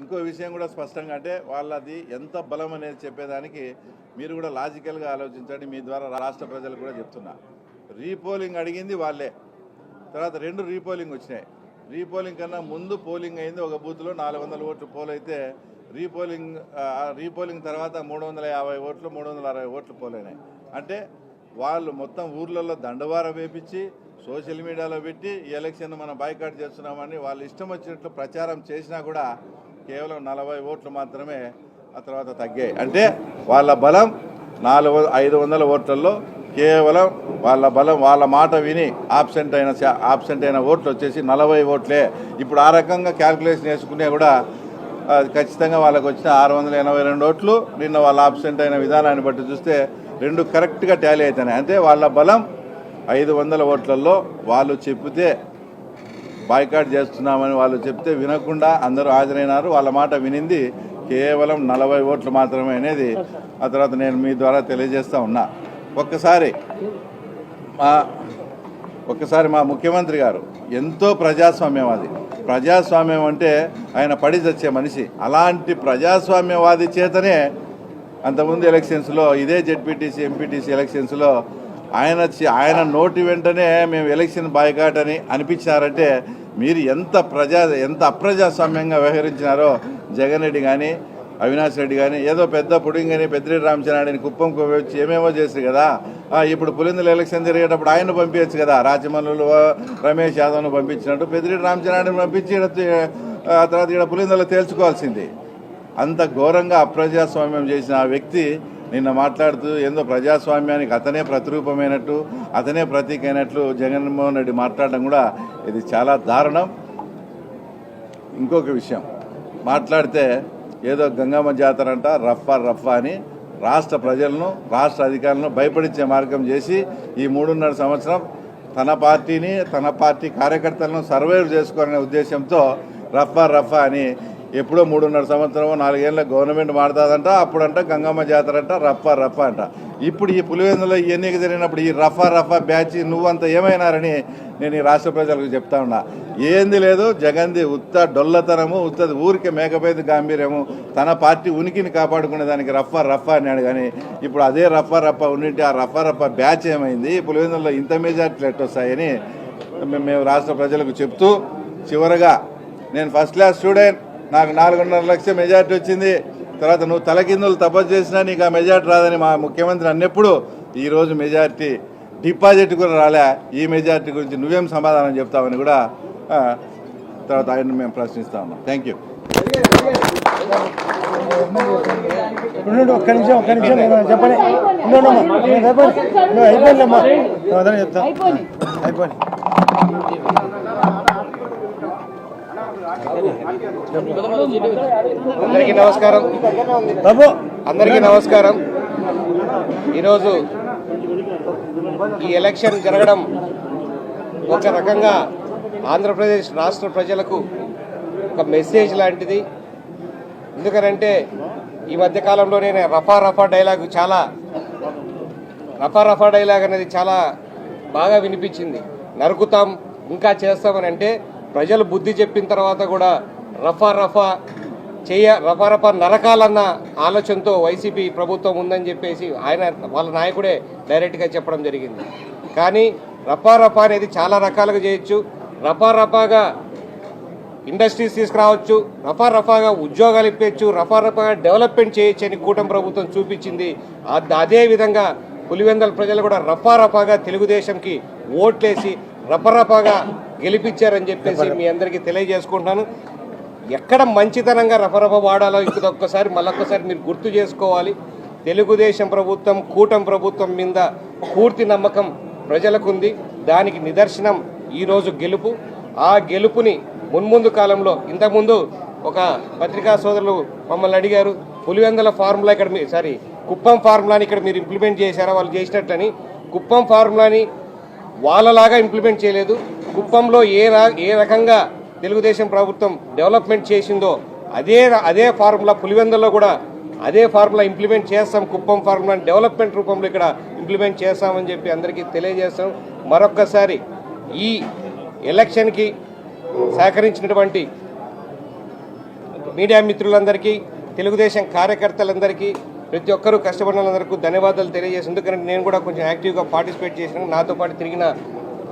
ఇంకో విషయం కూడా స్పష్టంగా అంటే వాళ్ళది ఎంత బలం అనేది చెప్పేదానికి మీరు కూడా లాజికల్గా ఆలోచించండి. మీ ద్వారా రాష్ట్ర ప్రజలు కూడా చెప్తున్నా. రీపోలింగ్ అడిగింది వాళ్ళే. తర్వాత రెండు రీపోలింగ్ వచ్చినాయి. రీపోలింగ్ కన్నా ముందు పోలింగ్ అయింది ఒక బూత్లో నాలుగు వందల ఓట్లు పోల్ అయితే రీపోలింగ్ రీపోలింగ్ తర్వాత మూడు వందల యాభై ఓట్లు మూడు వందల అరవై ఓట్లు పోలైనాయి అంటే వాళ్ళు మొత్తం ఊర్లలో దండవారం వేపించి సోషల్ మీడియాలో పెట్టి ఈ ఎలక్షన్ మనం బైకాట్ చేస్తున్నామని వాళ్ళు ఇష్టం వచ్చినట్లు ప్రచారం చేసినా కూడా కేవలం నలభై ఓట్లు మాత్రమే ఆ తర్వాత తగ్గాయి. అంటే వాళ్ళ బలం నాలుగు ఐదు వందల ఓట్లలో కేవలం వాళ్ళ బలం వాళ్ళ మాట విని ఆబ్సెంట్ అయిన ఆబ్సెంట్ అయిన ఓట్లు వచ్చేసి నలభై ఓట్లే. ఇప్పుడు ఆ రకంగా క్యాల్కులేషన్ వేసుకునే కూడా ఖచ్చితంగా వాళ్ళకు వచ్చిన ఆరు వందల ఎనభై రెండు ఓట్లు నిన్న వాళ్ళ ఆబ్సెంట్ అయిన విధానాన్ని బట్టి చూస్తే రెండు కరెక్ట్గా ట్యాలీ అవుతున్నాయి అంటే వాళ్ళ బలం ఐదు వందల ఓట్లలో వాళ్ళు చెప్తే బాయ్కాట్ చేస్తున్నామని వాళ్ళు చెప్తే వినకుండా అందరూ హాజరైనారు. వాళ్ళ మాట వినింది. కేవలం నలభై ఓట్లు మాత్రమే అనేది ఆ తర్వాత నేను మీ ద్వారా తెలియజేస్తా ఉన్నా. ఒక్కసారి మా ఒక్కసారి మా ముఖ్యమంత్రి గారు ఎంతో ప్రజాస్వామ్యవాది ప్రజాస్వామ్యం అంటే ఆయన పడి చచ్చే మనిషి. అలాంటి ప్రజాస్వామ్యవాది చేతనే అంతకుముందు ఎలక్షన్స్లో ఇదే జెడ్పీటీసీ ఎంపీటీసీ ఎలక్షన్స్లో ఆయన ఆయన నోటి వెంటనే మేము ఎలక్షన్ బాయ్కాట్ అని అనిపించారంటే మీరు ఎంత ప్రజా ఎంత అప్రజాస్వామ్యంగా వ్యవహరించినారో జగన్ రెడ్డి కానీ అవినాష్ రెడ్డి కానీ ఏదో పెద్ద పుడింగని పెద్దిరెడ్డి రామచంద్రాడిని కుప్పం వచ్చి ఏమేమో చేశారు కదా. ఇప్పుడు పులిందుల ఎలక్షన్ జరిగేటప్పుడు ఆయన పంపించచ్చు కదా. రాజమల్లు రమేష్ యాదవ్ను పంపించినట్టు పెద్దిరెడ్డి రామచంద్రాడిని పంపించి తర్వాత ఇక్కడ పులిందులో తేల్చుకోవాల్సింది. అంత ఘోరంగా అప్రజాస్వామ్యం చేసిన ఆ వ్యక్తి నిన్న మాట్లాడుతూ ఏందో ప్రజాస్వామ్యానికి అతనే ప్రతిరూపమైనట్టు అతనే ప్రతీక అయినట్లు జగన్మోహన్ రెడ్డి మాట్లాడడం కూడా ఇది చాలా దారుణం. ఇంకొక విషయం మాట్లాడితే ఏదో గంగమ్మ జాతర అంట రఫ్ఫా రఫ్ఫా అని రాష్ట్ర ప్రజలను రాష్ట్ర అధికారులను భయపడించే మార్గం చేసి ఈ మూడున్నర సంవత్సరం తన పార్టీని తన పార్టీ కార్యకర్తలను సర్వైవ్ చేసుకోవాలనే ఉద్దేశంతో రఫ్ఫా రఫ్ఫా అని ఎప్పుడో మూడున్నర సంవత్సరం నాలుగేళ్ళ గవర్నమెంట్ మారుతుందంట అప్పుడంట గంగమ్మ జాతర అంట రఫా రఫా అంట. ఇప్పుడు ఈ పులివెందులో ఈ ఎన్నిక జరిగినప్పుడు ఈ రఫా రఫా బ్యాచ్ నువ్వంత ఏమైనారని నేను ఈ రాష్ట్ర ప్రజలకు చెప్తా ఉన్నా. ఏంది లేదు జగన్ది ఉత్త డొల్లతనము ఉత్తది ఊరికే మేకపోయేది గాంభీర్యము తన పార్టీ ఉనికిని కాపాడుకునే దానికి రఫా రఫా అన్నాడు. కానీ ఇప్పుడు అదే రఫా రఫా ఉండింటే ఆ రఫా రఫా బ్యాచ్ ఏమైంది? పులివెందులో ఇంత మెజార్టీలు ఎట్టొస్తాయని మేము- మేము రాష్ట్ర ప్రజలకు చెప్తూ చివరగా నేను ఫస్ట్ క్లాస్ స్టూడెంట్ నాకు నాలుగున్నర లక్ష మెజార్టీ వచ్చింది. తర్వాత నువ్వు తలకిందులు తపస్సు చేసినా నీకు ఆ మెజార్టీ రాదని మా ముఖ్యమంత్రి అన్నప్పుడు ఈరోజు మెజార్టీ డిపాజిట్ కూడా రాలే. ఈ మెజార్టీ గురించి నువ్వేం సమాధానం చెప్తావని కూడా తర్వాత ఆయన మేము ప్రశ్నిస్తా ఉన్నాం. థ్యాంక్ యూ ఒక్క నిమిషం ఒక్క నిమిషం నేను చెప్పండి. చెప్పండి. అయిపోయిందమ్మా చెప్తా. అయిపోయింది. అందరికీ నమస్కారం. అందరికీ నమస్కారం. ఈరోజు ఈ ఎలక్షన్ జరగడం ఒక రకంగా ఆంధ్రప్రదేశ్ రాష్ట్ర ప్రజలకు ఒక మెసేజ్ లాంటిది. ఎందుకనంటే ఈ మధ్య కాలంలోనే రఫా రఫా డైలాగ్ చాలా రఫా రఫా డైలాగ్ అనేది చాలా బాగా వినిపించింది. నరుకుతాం ఇంకా చేస్తామని అంటే ప్రజలు బుద్ధి చెప్పిన తర్వాత కూడా రఫా రఫా చేయ రఫా రఫా నరకాలన్న ఆలోచనతో వైసీపీ ప్రభుత్వం ఉందని చెప్పేసి ఆయన వాళ్ళ నాయకుడే డైరెక్ట్గా చెప్పడం జరిగింది. కానీ రఫా రఫా అనేది చాలా రకాలుగా చేయొచ్చు. రఫా రఫాగా ఇండస్ట్రీస్ తీసుకురావచ్చు. రఫా రఫాగా ఉద్యోగాలు ఇప్పించు రఫా రఫాగా డెవలప్మెంట్ చేయొచ్చు అని కూటమి ప్రభుత్వం చూపించింది. అదేవిధంగా అదే విధంగా పులివెందల ప్రజలు కూడా రఫా రఫాగా తెలుగుదేశంకి ఓట్లేసి రఫరఫాగా గెలిపించారని చెప్పేసి మీ అందరికీ తెలియజేసుకుంటున్నాను. ఎక్కడ మంచితనంగా రఫరఫ వాడాలో ఇంకొకసారి మళ్ళొక్కసారి మీరు గుర్తు చేసుకోవాలి. తెలుగుదేశం ప్రభుత్వం కూటమి ప్రభుత్వం మీద పూర్తి నమ్మకం ప్రజలకు ఉంది దానికి నిదర్శనం ఈరోజు గెలుపు. ఆ గెలుపుని మున్ముందు కాలంలో ఇంతకుముందు ఒక పత్రికా సోదరులు మమ్మల్ని అడిగారు పులివెందల ఫార్ములా ఇక్కడ మీ సారీ కుప్పం ఫార్ములాని ఇక్కడ మీరు ఇంప్లిమెంట్ చేశారా? వాళ్ళు చేసినట్లని కుప్పం ఫార్ములాని వాళ్ళలాగా ఇంప్లిమెంట్ చేయలేదు. కుప్పంలో ఏ రా ఏ రకంగా తెలుగుదేశం ప్రభుత్వం డెవలప్మెంట్ చేసిందో అదే అదే ఫార్ములా పులివెందుల్లో కూడా అదే ఫార్ములా ఇంప్లిమెంట్ చేస్తాం. కుప్పం ఫార్ములా డెవలప్మెంట్ రూపంలో ఇక్కడ ఇంప్లిమెంట్ చేస్తామని చెప్పి అందరికీ తెలియజేస్తాం. మరొక్కసారి ఈ ఎలక్షన్కి సహకరించినటువంటి మీడియా మిత్రులందరికీ తెలుగుదేశం కార్యకర్తలందరికీ ప్రతి ఒక్కరూ కష్టపడిన ధన్యవాదాలు తెలియజేసి ఎందుకంటే నేను కూడా కొంచెం యాక్టివ్గా పార్టిసిపేట్ చేసిన నాతో పాటు తిరిగిన